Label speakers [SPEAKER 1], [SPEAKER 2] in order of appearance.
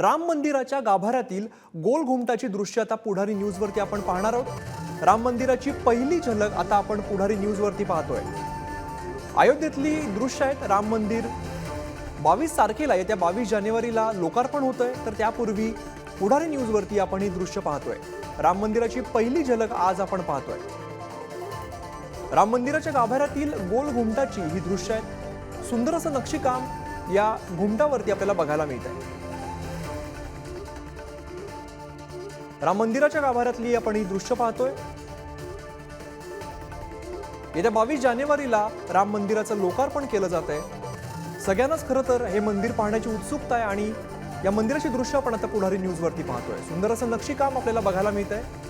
[SPEAKER 1] राम मंदिराच्या गाभाऱ्यातील गोल घुमटाची दृश्य आता पुढारी न्यूजवरती आपण पाहणार आहोत. राम मंदिराची पहिली झलक आता आपण पुढारी न्यूजवरती पाहतोय. अयोध्येतली दृश्य आहेत राम मंदिर. बावीस तारखेला येत्या बावीस जानेवारीला लोकार्पण होतंय. तर त्यापूर्वी पुढारी न्यूजवरती आपण ही दृश्य पाहतोय. राम मंदिराची पहिली झलक आज आपण पाहतोय. राम मंदिराच्या गाभाऱ्यातील गोल घुमटाची ही दृश्य आहेत. सुंदर असं नक्षीकाम या घुमटावरती आपल्याला बघायला मिळत आहे राम मंदिराच्या गाभाऱ्यातली आपण ही दृश्य पाहतोय. येत्या बावीस जानेवारीला राम मंदिराचं लोकार्पण केलं जात आहे सगळ्यांनाच खरं तर हे मंदिर पाहण्याची उत्सुकता आहे आणि या मंदिराची दृश्य आपण आता पुढारी न्यूजवरती पाहतोय. सुंदर असं नक्षीकाम आपल्याला बघायला मिळत आहे